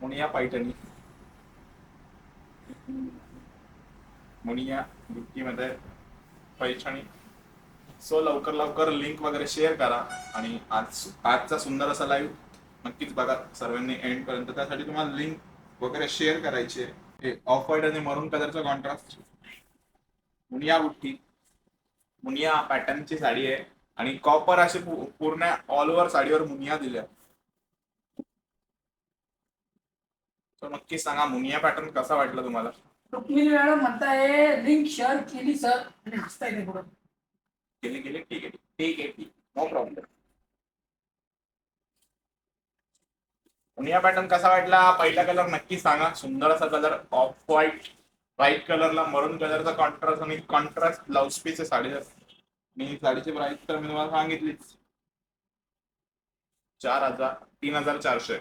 मुनिया पैठणी मुनिया मध्ये पैठणी. सो लवकर लवकर लिंक वगैरे शेअर करा आणि आज आजचा सुंदर असा लाईव्ह नक्कीच बघा सर्वांनी एंड पर्यंत. त्यासाठी तुम्हाला लिंक वगैरे शेअर करायची आहे. ऑफ व्हाईट आणि मरून कलरचा कॉन्ट्रास्ट मुनिया बुट्टी. मुनिया पॅटर्नची साडी आहे. आणि कॉपर अशी पूर्ण ऑल ओव्हर साडीवर मुनिया दिल्या. तर नक्की सांगा मुनिया पॅटर्न कसा वाटला तुम्हाला? रुक्मिणी मॅडम म्हणताय लिंक शेअर केली सर आणि हसताय ते पुढं. केली केली ठीक आहे ठीक आहे ठीक नो प्रॉब्लेम मुनिया पॅटर्न कसा वाटला? पहिला कलर नक्की सांगा. सुंदर असा कलर ऑफ व्हाईट व्हाईट कलरला मरून कलरचा कॉन्ट्रास्ट आणि कॉन्ट्रास्ट ब्लाउज पीस आहे साडी आणि साडीची प्राइस तर मी तुम्हाला सांगितलीच. चार हजार तीन हजार चारशे.